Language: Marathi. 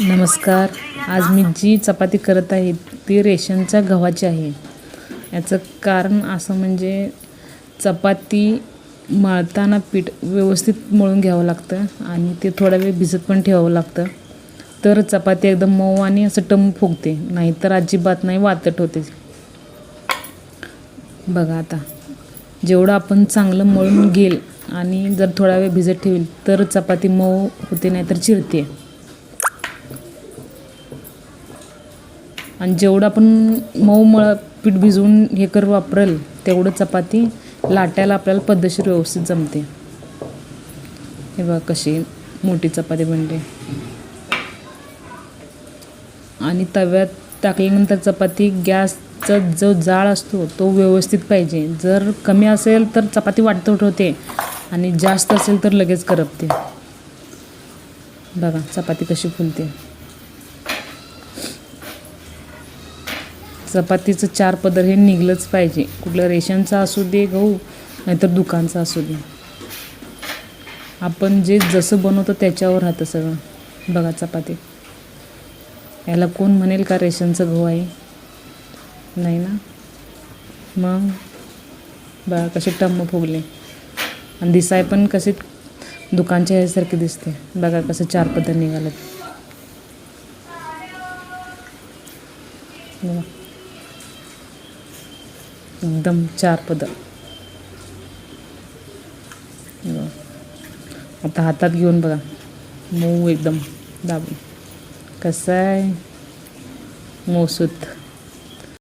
नमस्कार. आज मी जी चपाती करत आहे ती रेशनच्या गव्हाची आहे. याचं कारण असं म्हणजे चपाती मळताना पीठ व्यवस्थित मळून घ्यावं लागतं आणि ते थोडा वेळ भिजत पण ठेवावं लागतं. तर चपाती एकदम मऊ आणि असं टम फुगते नाहीतर अजिबात नाही वातट होते. बघा आता जेवढं आपण चांगलं मळून घेईल आणि जर थोडा वेळ भिजत ठेवील तर चपाती मऊ होते नाहीतर चिरते. आणि जेवढं आपण मऊ मळ पीठ भिजवून हे कर वापरेल तेवढं चपाती लाटायला आपल्याला पद्धतशीर व्यवस्थित जमते. हे बघा कशी मोठी चपाती बनते आणि तव्यात टाकल्यानंतर चपाती गॅसचा जो जाळ असतो तो व्यवस्थित पाहिजे. जर कमी असेल तर चपाती वाटत होते आणि जास्त असेल तर लगेच करपते. बघा चपाती कशी फुलते. चपातीचं चार पदर हे निघलंच पाहिजे. कुठलं रेशनचा असू दे गहू नाहीतर दुकानचा असू दे. आपण जे जसं बनवतो त्याच्यावर राहतं सगळं. बघा चपाती. याला कोण म्हणेल का रेशनचं गहू आहे? नाही ना? मग? बघा कसे टम्म फुगले. आणि दिसाय पण कसे दुकानच्या ह्यासारखे दिसते. बघा कसं चार पदर निघालं बघा. एकदम चार पदं. हो. आता हातात घेऊन बघा. मऊ एकदम दाबून. कसं आहे? मऊसूत